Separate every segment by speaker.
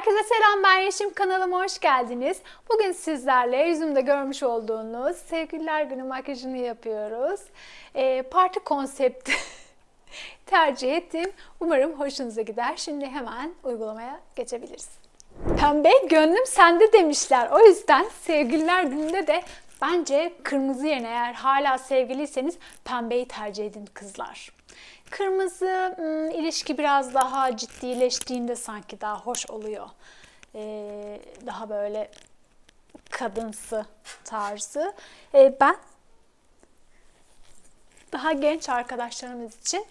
Speaker 1: Herkese selam ben Yeşim kanalıma hoş geldiniz. Bugün sizlerle yüzümde görmüş olduğunuz Sevgililer Günü makyajını yapıyoruz. Ee, parti konsepti tercih ettim. Umarım hoşunuza gider. Şimdi hemen uygulamaya geçebiliriz. Pembe gönlüm sende demişler. O yüzden Sevgililer Günü'nde de bence kırmızı yerine eğer hala sevgiliyseniz pembeyi tercih edin kızlar. Kırmızı hmm, ilişki biraz daha ciddileştiğinde sanki daha hoş oluyor. Ee, daha böyle kadınsı tarzı. Ee, ben daha genç arkadaşlarımız için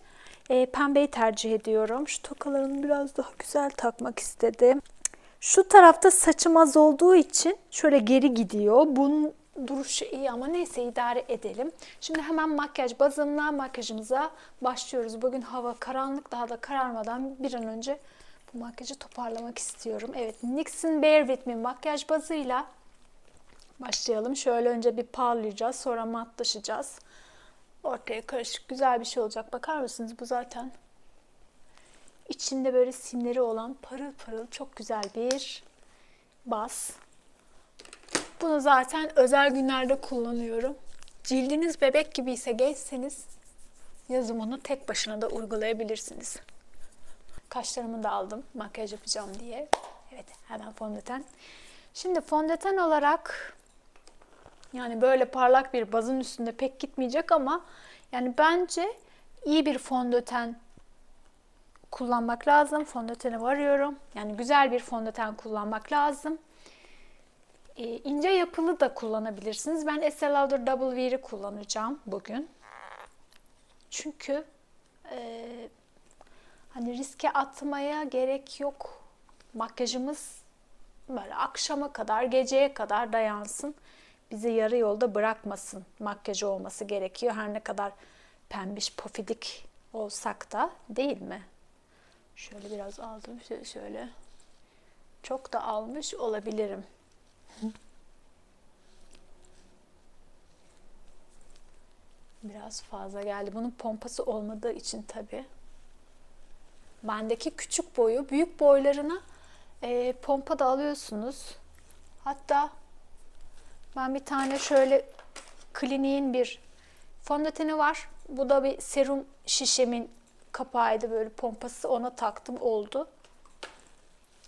Speaker 1: e, pembeyi tercih ediyorum. Şu tokalarını biraz daha güzel takmak istedim. Şu tarafta saçım az olduğu için şöyle geri gidiyor. Bunun duruşu iyi ama neyse idare edelim. Şimdi hemen makyaj bazımla makyajımıza başlıyoruz. Bugün hava karanlık daha da kararmadan bir an önce bu makyajı toparlamak istiyorum. Evet NYX'in Bare With Me makyaj bazıyla başlayalım. Şöyle önce bir parlayacağız sonra matlaşacağız. Ortaya karışık güzel bir şey olacak. Bakar mısınız bu zaten içinde böyle simleri olan parıl parıl çok güzel bir baz. Bunu zaten özel günlerde kullanıyorum. Cildiniz bebek gibi ise gençseniz yazın bunu tek başına da uygulayabilirsiniz. Kaşlarımı da aldım makyaj yapacağım diye. Evet hemen fondöten. Şimdi fondöten olarak yani böyle parlak bir bazın üstünde pek gitmeyecek ama yani bence iyi bir fondöten kullanmak lazım. Fondöteni varıyorum. Yani güzel bir fondöten kullanmak lazım. Ee, ince yapılı da kullanabilirsiniz. Ben Estee Lauder Double Wear'i kullanacağım bugün. Çünkü e, hani riske atmaya gerek yok. Makyajımız böyle akşama kadar, geceye kadar dayansın. Bizi yarı yolda bırakmasın. Makyajı olması gerekiyor. Her ne kadar pembiş, pofidik olsak da değil mi? Şöyle biraz aldım. Şöyle. Çok da almış olabilirim. Biraz fazla geldi. Bunun pompası olmadığı için tabii. Bendeki küçük boyu, büyük boylarına e, pompa da alıyorsunuz. Hatta ben bir tane şöyle kliniğin bir fondöteni var. Bu da bir serum şişemin kapağıydı böyle pompası ona taktım oldu.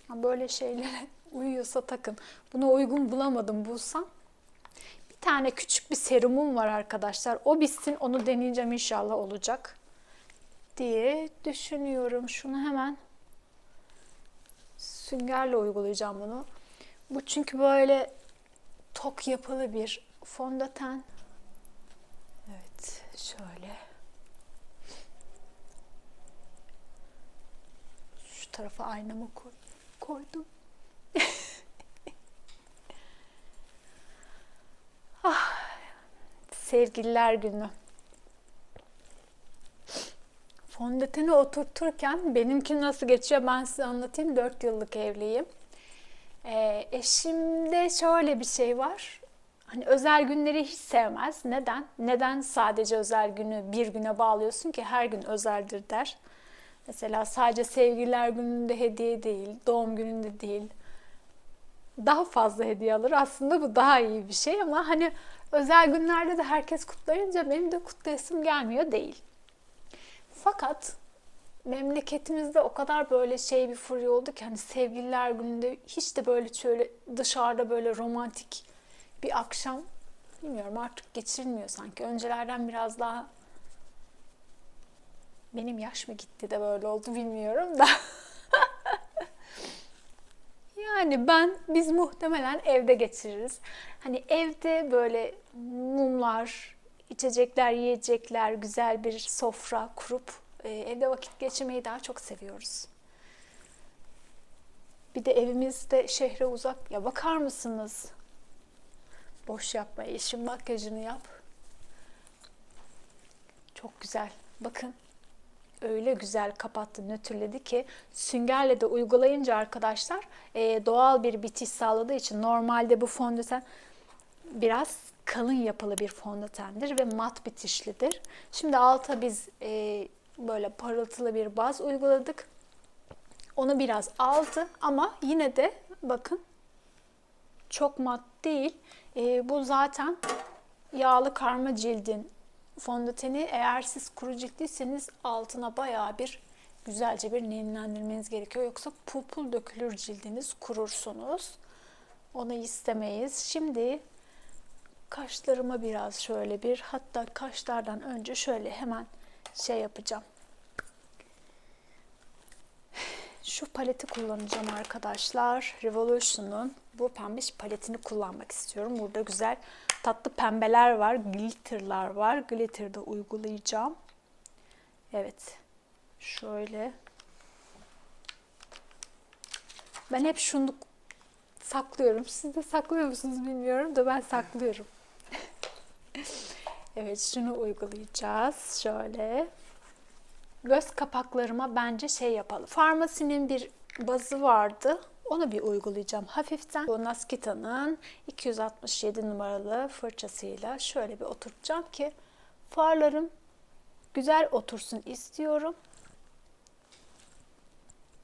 Speaker 1: Böyle şeylere uyuyorsa takın. Buna uygun bulamadım bulsam. Bir tane küçük bir serumum var arkadaşlar. O bitsin onu deneyeceğim inşallah olacak diye düşünüyorum. Şunu hemen süngerle uygulayacağım bunu. Bu çünkü böyle tok yapılı bir fondöten. Evet şöyle. Şu tarafa aynamı koy, koydum. Sevgililer günü. Fondöteni oturturken benimki nasıl geçiyor ben size anlatayım. 4 yıllık evliyim. Ee, eşimde şöyle bir şey var. Hani özel günleri hiç sevmez. Neden? Neden sadece özel günü bir güne bağlıyorsun ki her gün özeldir der. Mesela sadece sevgililer gününde hediye değil, doğum gününde değil. Daha fazla hediye alır. Aslında bu daha iyi bir şey ama hani özel günlerde de herkes kutlayınca benim de kutlayasım gelmiyor değil. Fakat memleketimizde o kadar böyle şey bir furya oldu ki hani sevgililer gününde hiç de böyle şöyle dışarıda böyle romantik bir akşam bilmiyorum artık geçirilmiyor sanki. Öncelerden biraz daha benim yaş mı gitti de böyle oldu bilmiyorum da. yani ben biz muhtemelen evde geçiririz. Hani evde böyle mumlar, içecekler, yiyecekler, güzel bir sofra kurup e, evde vakit geçirmeyi daha çok seviyoruz. Bir de evimizde şehre uzak. Ya bakar mısınız? Boş yapma. Eşim makyajını yap. Çok güzel. Bakın. Öyle güzel kapattı, nötrledi ki süngerle de uygulayınca arkadaşlar e, doğal bir bitiş sağladığı için normalde bu fondöten biraz kalın yapılı bir fondötendir ve mat bitişlidir. Şimdi alta biz e, böyle parıltılı bir baz uyguladık. Onu biraz aldı ama yine de bakın çok mat değil. Ee, bu zaten yağlı karma cildin fondöteni. Eğer siz kuru ciltliyseniz altına bayağı bir güzelce bir nemlendirmeniz gerekiyor. Yoksa pul pul dökülür cildiniz, kurursunuz. Onu istemeyiz. Şimdi kaşlarıma biraz şöyle bir hatta kaşlardan önce şöyle hemen şey yapacağım. Şu paleti kullanacağım arkadaşlar. Revolution'un bu pembiş paletini kullanmak istiyorum. Burada güzel tatlı pembeler var, glitterlar var. Glitter de uygulayacağım. Evet. Şöyle. Ben hep şunu saklıyorum. Siz de saklıyor musunuz bilmiyorum da ben saklıyorum. evet şunu uygulayacağız. Şöyle. Göz kapaklarıma bence şey yapalım. Farmasinin bir bazı vardı. Onu bir uygulayacağım hafiften. Bu Naskita'nın 267 numaralı fırçasıyla şöyle bir oturtacağım ki farlarım güzel otursun istiyorum.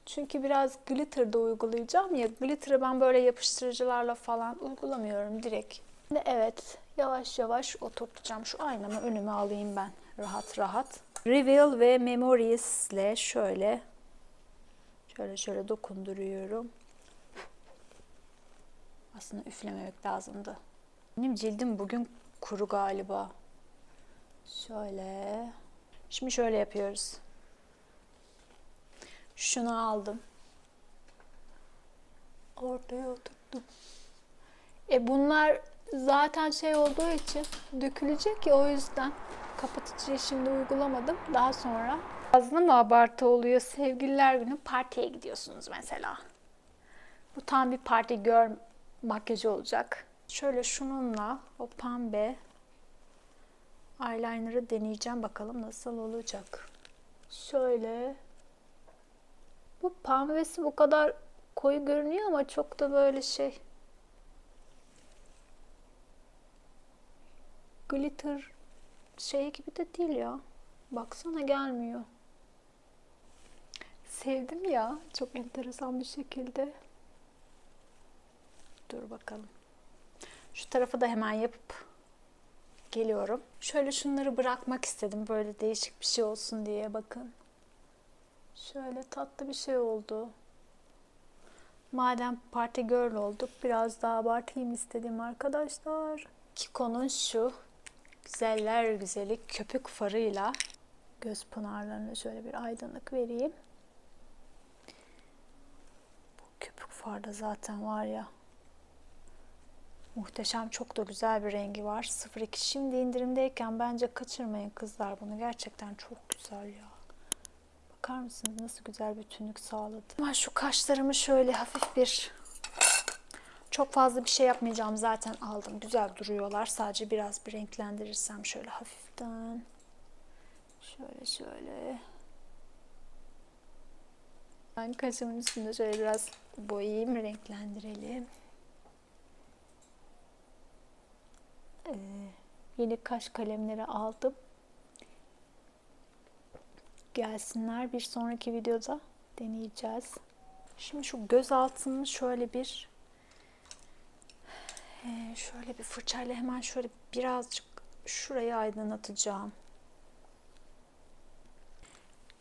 Speaker 1: Çünkü biraz glitter da uygulayacağım ya. Glitter'ı ben böyle yapıştırıcılarla falan uygulamıyorum direkt. Evet yavaş yavaş oturtacağım. Şu aynamı önüme alayım ben rahat rahat. Reveal ve Memories ile şöyle şöyle şöyle dokunduruyorum. Aslında üflememek lazımdı. Benim cildim bugün kuru galiba. Şöyle. Şimdi şöyle yapıyoruz. Şunu aldım. Ortaya oturttum. E bunlar zaten şey olduğu için dökülecek ya o yüzden kapatıcıyı şimdi uygulamadım. Daha sonra fazla mı abartı oluyor? Sevgililer günü partiye gidiyorsunuz mesela. Bu tam bir parti gör makyajı olacak. Şöyle şununla o pembe eyeliner'ı deneyeceğim bakalım nasıl olacak. Şöyle bu pembesi bu kadar koyu görünüyor ama çok da böyle şey glitter şey gibi de değil ya. Baksana gelmiyor. Sevdim ya. Çok enteresan bir şekilde. Dur bakalım. Şu tarafı da hemen yapıp geliyorum. Şöyle şunları bırakmak istedim. Böyle değişik bir şey olsun diye bakın. Şöyle tatlı bir şey oldu. Madem party girl olduk biraz daha abartayım istedim arkadaşlar. Kiko'nun şu güzeller güzeli köpük farıyla göz pınarlarına şöyle bir aydınlık vereyim. Bu köpük farda zaten var ya muhteşem çok da güzel bir rengi var. 02 şimdi indirimdeyken bence kaçırmayın kızlar bunu gerçekten çok güzel ya. Bakar mısınız nasıl güzel bütünlük sağladı. Ben şu kaşlarımı şöyle hafif bir çok fazla bir şey yapmayacağım zaten aldım. Güzel duruyorlar. Sadece biraz bir renklendirirsem şöyle hafiften. Şöyle şöyle. Ben kaşımın üstünde şöyle biraz boyayayım, renklendirelim. Ee, yeni kaş kalemleri aldım. Gelsinler bir sonraki videoda deneyeceğiz. Şimdi şu göz altını şöyle bir ee, şöyle bir fırçayla hemen şöyle birazcık şurayı aydınlatacağım.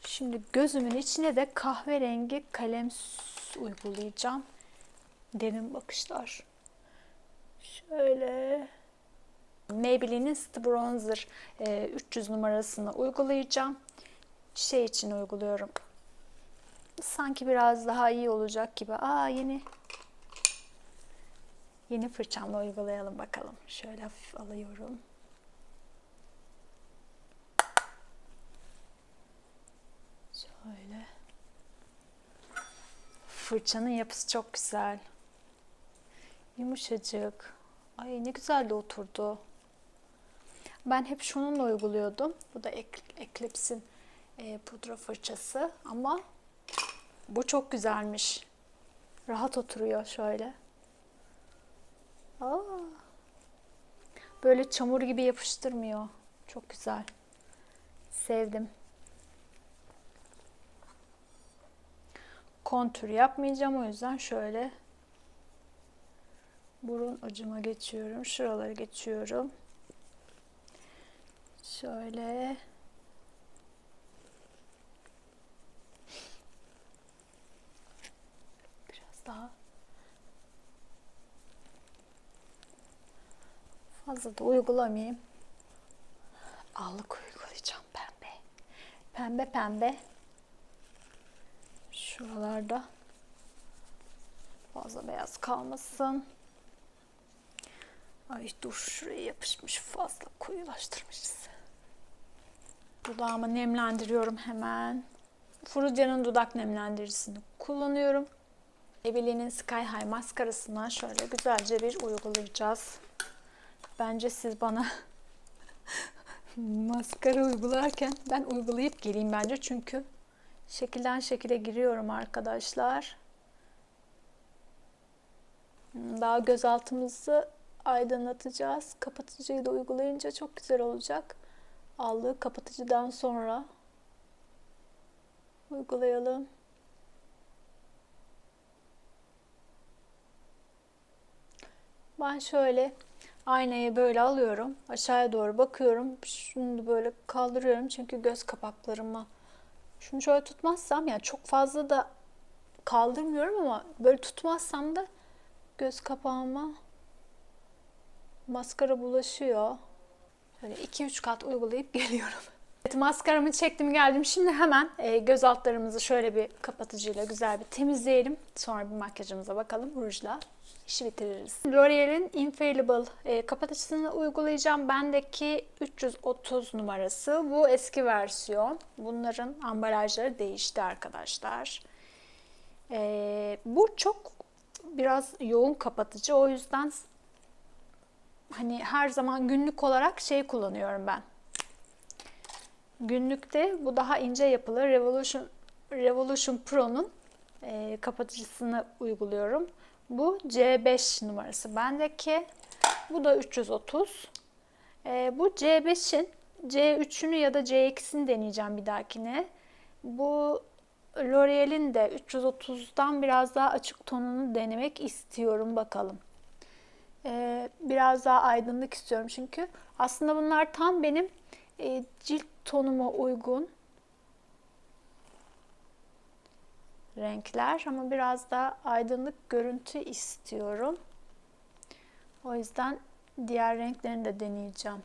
Speaker 1: Şimdi gözümün içine de kahverengi kalem uygulayacağım. Derin bakışlar. Şöyle Maybelline'in City Bronzer 300 numarasını uygulayacağım. Şey için uyguluyorum. Sanki biraz daha iyi olacak gibi. Aa yeni Yeni fırçamla uygulayalım bakalım. Şöyle hafif alıyorum. Şöyle. Fırçanın yapısı çok güzel. Yumuşacık. Ay ne güzel de oturdu. Ben hep şununla uyguluyordum. Bu da Eclipse'in e, pudra fırçası ama bu çok güzelmiş. Rahat oturuyor şöyle. Aa, böyle çamur gibi yapıştırmıyor. Çok güzel. Sevdim. kontür yapmayacağım. O yüzden şöyle burun ucuma geçiyorum. Şuraları geçiyorum. Şöyle biraz daha fazla da uygulamayayım. Allık uygulayacağım pembe. Pembe pembe. Şuralarda fazla beyaz kalmasın. Ay dur şuraya yapışmış fazla koyulaştırmışız. Dudağımı nemlendiriyorum hemen. Furudya'nın dudak nemlendiricisini kullanıyorum. Ebeli'nin Sky High maskarasından şöyle güzelce bir uygulayacağız. Bence siz bana maskara uygularken ben uygulayıp geleyim bence çünkü şekilden şekile giriyorum arkadaşlar. Daha gözaltımızı aydınlatacağız. Kapatıcıyı da uygulayınca çok güzel olacak. Aldığı kapatıcıdan sonra uygulayalım. Ben şöyle aynayı böyle alıyorum. Aşağıya doğru bakıyorum. Şunu böyle kaldırıyorum çünkü göz kapaklarıma şunu şöyle tutmazsam yani çok fazla da kaldırmıyorum ama böyle tutmazsam da göz kapağıma maskara bulaşıyor. Şöyle 2-3 kat uygulayıp geliyorum. Evet, maskaramı çektim geldim. Şimdi hemen e, göz altlarımızı şöyle bir kapatıcıyla güzel bir temizleyelim. Sonra bir makyajımıza bakalım. Rujla işi bitiririz. L'Oreal'in Infallible e, kapatıcısını uygulayacağım. Bendeki 330 numarası. Bu eski versiyon. Bunların ambalajları değişti arkadaşlar. E, bu çok biraz yoğun kapatıcı. O yüzden hani her zaman günlük olarak şey kullanıyorum ben. Günlükte bu daha ince yapılı Revolution Revolution Pro'nun e, kapatıcısını uyguluyorum. Bu C5 numarası bendeki. Bu da 330. E, bu C5'in C3'ünü ya da C2'sini deneyeceğim bir dahakine. Bu L'Oreal'in de 330'dan biraz daha açık tonunu denemek istiyorum bakalım. Ee, biraz daha aydınlık istiyorum çünkü aslında bunlar tam benim e, cilt tonuma uygun renkler ama biraz daha aydınlık görüntü istiyorum. O yüzden diğer renklerini de deneyeceğim.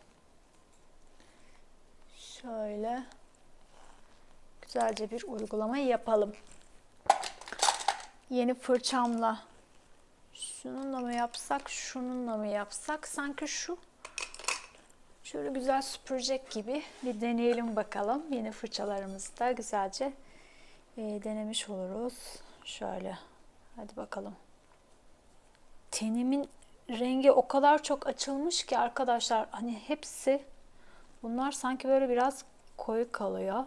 Speaker 1: Şöyle güzelce bir uygulama yapalım. Yeni fırçamla şununla mı yapsak, şununla mı yapsak? Sanki şu şöyle güzel süpürecek gibi bir deneyelim bakalım. Yeni fırçalarımızı da güzelce e, denemiş oluruz. Şöyle. Hadi bakalım. Tenimin rengi o kadar çok açılmış ki arkadaşlar hani hepsi bunlar sanki böyle biraz koyu kalıyor.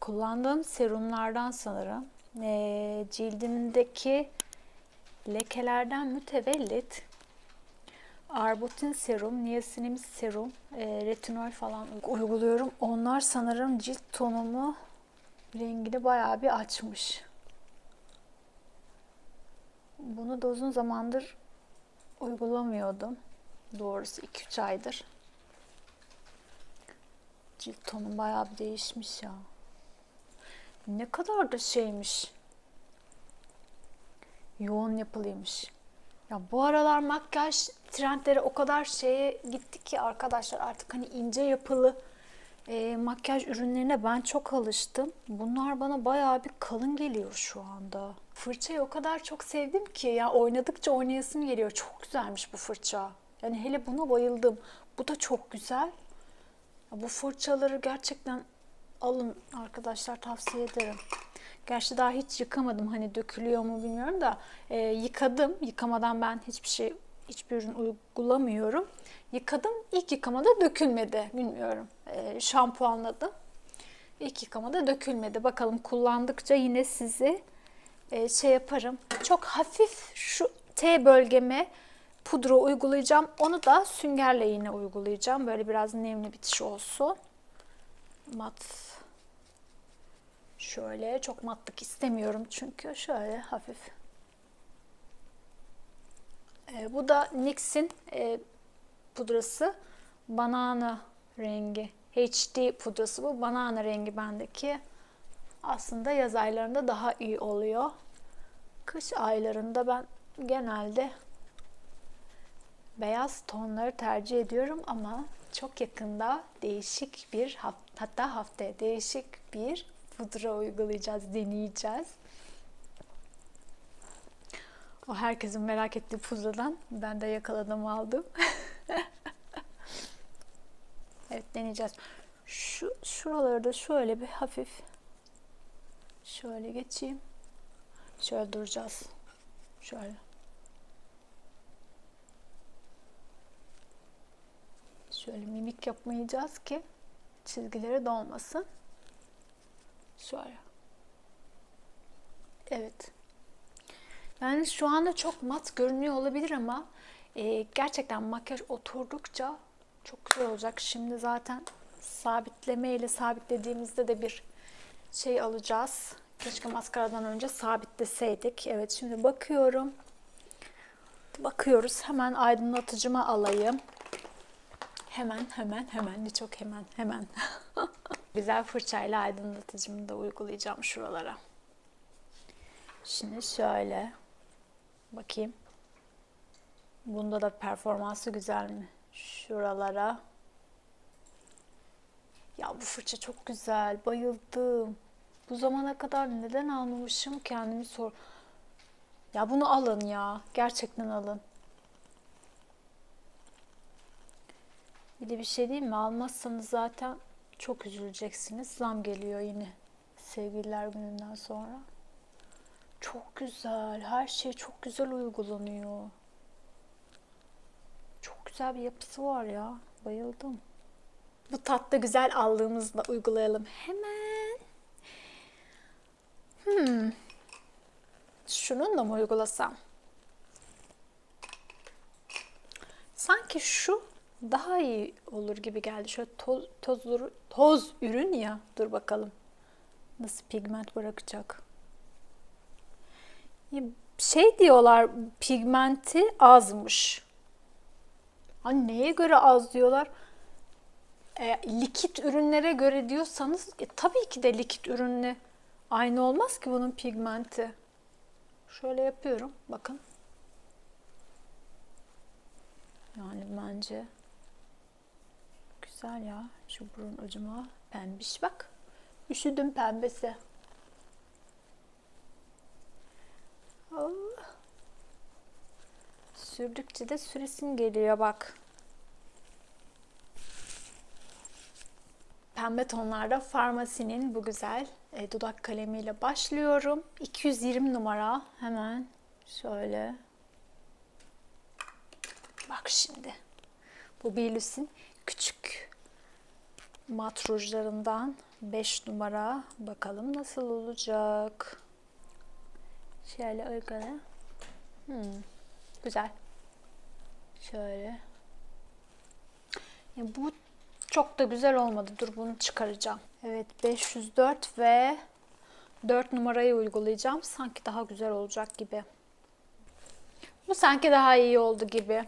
Speaker 1: Kullandığım serumlardan sanırım. E, cildimdeki lekelerden mütevellit arbutin serum, niasinamid serum, e, retinol falan uyguluyorum. Onlar sanırım cilt tonumu rengini bayağı bir açmış. Bunu da uzun zamandır uygulamıyordum. Doğrusu 2-3 aydır. Cilt tonum bayağı bir değişmiş ya. Ne kadar da şeymiş. Yoğun yapılıymış. Ya bu aralar makyaj trendleri o kadar şeye gitti ki arkadaşlar artık hani ince yapılı e, makyaj ürünlerine ben çok alıştım. Bunlar bana bayağı bir kalın geliyor şu anda. Fırçayı o kadar çok sevdim ki ya oynadıkça oynayasım geliyor. Çok güzelmiş bu fırça. Yani hele buna bayıldım. Bu da çok güzel. Ya bu fırçaları gerçekten alın arkadaşlar tavsiye ederim. Gerçi daha hiç yıkamadım. Hani dökülüyor mu bilmiyorum da e, yıkadım. Yıkamadan ben hiçbir şey hiçbir ürün uygulamıyorum. Yıkadım. İlk yıkamada dökülmedi. Bilmiyorum. E, şampuanladım. İlk yıkamada dökülmedi. Bakalım kullandıkça yine sizi e, şey yaparım. Çok hafif şu T bölgeme pudra uygulayacağım. Onu da süngerle yine uygulayacağım. Böyle biraz nemli bitiş olsun. Mat Şöyle çok matlık istemiyorum çünkü şöyle hafif. Ee, bu da NYX'in e, pudrası. Banana rengi. HD pudrası bu. Banana rengi bendeki. Aslında yaz aylarında daha iyi oluyor. Kış aylarında ben genelde beyaz tonları tercih ediyorum ama çok yakında değişik bir hatta haftaya değişik bir pudra uygulayacağız, deneyeceğiz. O herkesin merak ettiği pudradan ben de yakaladım aldım. evet deneyeceğiz. Şu şuraları da şöyle bir hafif şöyle geçeyim. Şöyle duracağız. Şöyle. Şöyle mimik yapmayacağız ki çizgileri dolmasın. Şöyle. Evet. Yani şu anda çok mat görünüyor olabilir ama e, gerçekten makyaj oturdukça çok güzel olacak. Şimdi zaten sabitleme ile sabitlediğimizde de bir şey alacağız. Keşke maskaradan önce sabitleseydik. Evet şimdi bakıyorum. Bakıyoruz. Hemen aydınlatıcıma alayım. Hemen hemen hemen çok hemen hemen. Güzel fırçayla aydınlatıcımı da uygulayacağım şuralara. Şimdi şöyle bakayım. Bunda da performansı güzel mi? Şuralara. Ya bu fırça çok güzel. Bayıldım. Bu zamana kadar neden almamışım kendimi sor. Ya bunu alın ya. Gerçekten alın. Bir de bir şey değil mi? Almazsanız zaten çok üzüleceksiniz. Zam geliyor yine. Sevgililer gününden sonra. Çok güzel. Her şey çok güzel uygulanıyor. Çok güzel bir yapısı var ya. Bayıldım. Bu tatlı güzel aldığımızda uygulayalım. Hemen. Hmm. Şununla mı uygulasam? Sanki şu daha iyi olur gibi geldi. Şöyle toz, toz, toz ürün ya. Dur bakalım. Nasıl pigment bırakacak. Şey diyorlar pigmenti azmış. Hani neye göre az diyorlar? E, likit ürünlere göre diyorsanız e, tabii ki de likit ürünle aynı olmaz ki bunun pigmenti. Şöyle yapıyorum. Bakın. Yani bence güzel ya. Şu burun ucuma pembiş bak. Üşüdüm pembesi. Oh. Sürdükçe de süresim geliyor bak. Pembe tonlarda Farmasi'nin bu güzel e, dudak kalemiyle başlıyorum. 220 numara hemen şöyle. Bak şimdi. Bu Bilus'in küçük mat rujlarından 5 numara. Bakalım nasıl olacak. Şöyle uygula. Hmm, güzel. Şöyle. Ya bu çok da güzel olmadı. Dur bunu çıkaracağım. Evet 504 ve 4 numarayı uygulayacağım. Sanki daha güzel olacak gibi. Bu sanki daha iyi oldu gibi.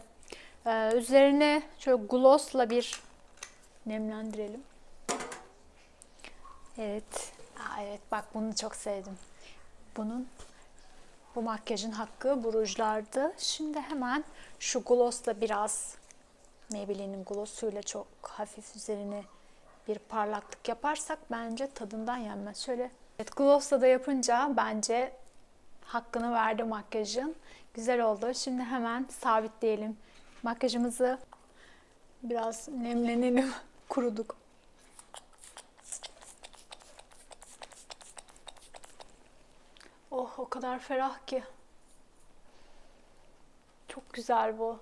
Speaker 1: Ee, üzerine şöyle glossla bir nemlendirelim. Evet. Aa, evet bak bunu çok sevdim. Bunun bu makyajın hakkı bu rujlardı. Şimdi hemen şu glossla biraz Maybelline'in glossuyla çok hafif üzerine bir parlaklık yaparsak bence tadından yenmez. Şöyle evet, glossla da yapınca bence hakkını verdi makyajın. Güzel oldu. Şimdi hemen sabitleyelim. Makyajımızı biraz nemlenelim. Kuruduk. Oh o kadar ferah ki. Çok güzel bu.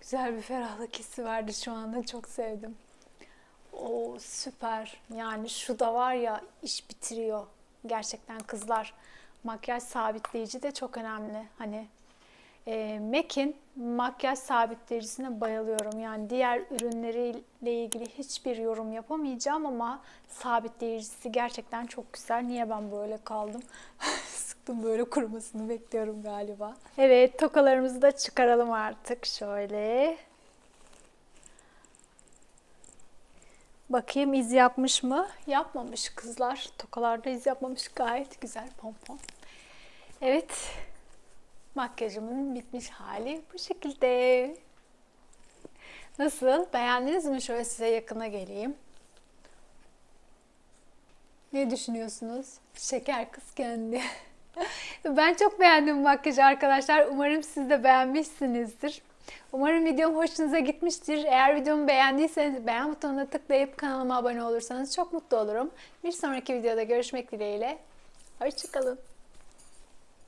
Speaker 1: Güzel bir ferahlık hissi verdi şu anda. Çok sevdim. O süper. Yani şu da var ya iş bitiriyor. Gerçekten kızlar makyaj sabitleyici de çok önemli. Hani E, MAC'in makyaj sabitleyicisine bayılıyorum. Yani diğer ürünleriyle ilgili hiçbir yorum yapamayacağım ama sabitleyicisi gerçekten çok güzel. Niye ben böyle kaldım? Sıktım böyle kurumasını bekliyorum galiba. Evet tokalarımızı da çıkaralım artık şöyle. Bakayım iz yapmış mı? Yapmamış kızlar. Tokalarda iz yapmamış. Gayet güzel pompon. Evet. Makyajımın bitmiş hali bu şekilde. Nasıl? Beğendiniz mi? Şöyle size yakına geleyim. Ne düşünüyorsunuz? Şeker kız kendi. ben çok beğendim makyajı arkadaşlar. Umarım siz de beğenmişsinizdir. Umarım videom hoşunuza gitmiştir. Eğer videomu beğendiyseniz beğen butonuna tıklayıp kanalıma abone olursanız çok mutlu olurum. Bir sonraki videoda görüşmek dileğiyle. Hoşçakalın.